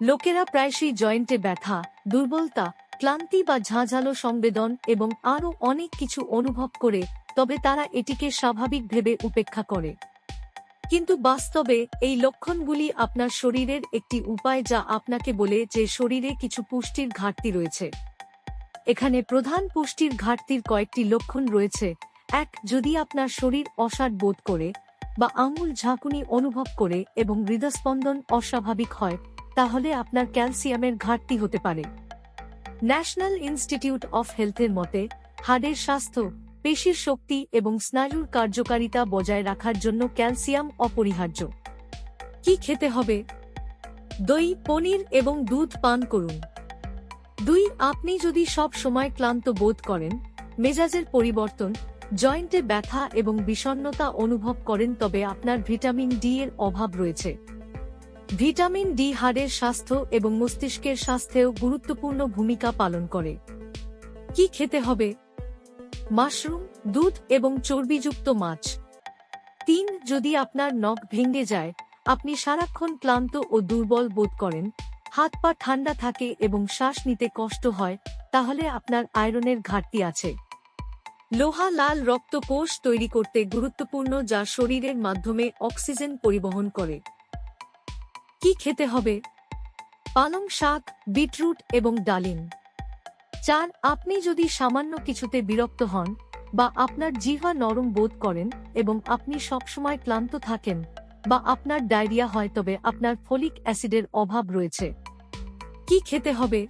লোকেরা প্রায়শই জয়েন্টে ব্যথা, দুর্বলতা, ক্লান্তি বা ঝাঁঝালো সংবেদন এবং আরও অনেক কিছু অনুভব করে, তবে তারা এটিকে স্বাভাবিক ভেবে উপেক্ষা করে। কিন্তু বাস্তবে, এই লক্ষণগুলি আপনার শরীরের একটি উপায় যা আপনাকে বলে যে শরীরে কিছু পুষ্টির ঘাটতি রয়েছে। এখানে প্রধান পুষ্টির ঘাটতির কয়েকটি লক্ষণ রয়েছে। এক, যদি আপনার শরীর অসাড় বোধ করে বা আঙুল ঝাঁকুনি অনুভব করে এবং হৃদস্পন্দন অস্বাভাবিক হয় তাহলে আপনার ক্যালসিয়ামের ঘাটতি হতে পারে। ন্যাশনাল ইনস্টিটিউট অফ হেলথের মতে, হাড়ের স্বাস্থ্য, পেশির শক্তি এবং স্নায়ুর কার্যকারিতা বজায় রাখার জন্য ক্যালসিয়াম অপরিহার্য। কি খেতে হবে? দই, পনির এবং দুধ পান করুন। দুই, আপনি যদি সব সময় ক্লান্ত বোধ করেন, মেজাজের পরিবর্তন, জয়েন্টে ব্যথা এবং বিষণ্ণতা অনুভব করেন তবে আপনার ভিটামিন ডি এর অভাব রয়েছে। ভিটামিন ডি হাড়ের স্বাস্থ্য এবং মস্তিষ্কের স্বাস্থ্যেও গুরুত্বপূর্ণ ভূমিকা পালন করে। কি খেতে হবে? মাশরুম, দুধ এবং চর্বিযুক্ত মাছ। তিন, যদি আপনার নখ ভেঙে যায়, আপনি সারাক্ষণ ক্লান্ত ও দুর্বল বোধ করেন, হাত পা ঠান্ডা থাকে এবং শ্বাস নিতে কষ্ট হয়, তাহলে আপনার আয়রনের ঘাটতি আছে। লোহা লাল রক্ত কোষ তৈরি করতে গুরুত্বপূর্ণ যা শরীরের মাধ্যমে অক্সিজেন পরিবহন করে। কি খেতে হবে? পালং শাক, বিটরুট এবং ডালিম। চার আপনি যদি সামান্য কিছুতে বিরক্ত হন বা আপনার জিহ্বা নরম বোধ করেন এবং আপনি সবসময় ক্লান্ত থাকেন বা আপনার ডায়রিয়া হয় তবে আপনার ফলিক অ্যাসিডের অভাব রয়েছে। কি খেতে হবে?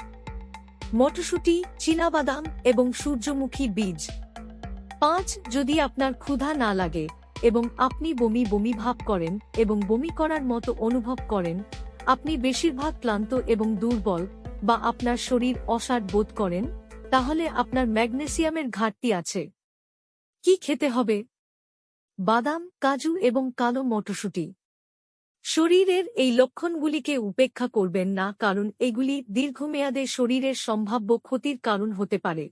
মটরশুঁটি, চীনাবাদাম এবং সূর্যমুখী বীজ। পাঁচ, যদি আপনার ক্ষুধা না লাগে এবং আপনি বমি বমি ভাব করেন এবং বমি করার মতো অনুভব করেন, আপনি বেশিরভাগ ক্লান্ত এবং দুর্বল বা আপনার শরীর অসাড় বোধ করেন, তাহলে আপনার ম্যাগনেসিয়ামের ঘাটতি আছে। কি খেতে হবে? বাদাম, কাজু এবং কালো মটরশুঁটি। শরীরের এই লক্ষণগুলিকে উপেক্ষা করবেন না কারণ এগুলি দীর্ঘমেয়াদে শরীরের সম্ভাব্য ক্ষতির কারণ হতে পারে।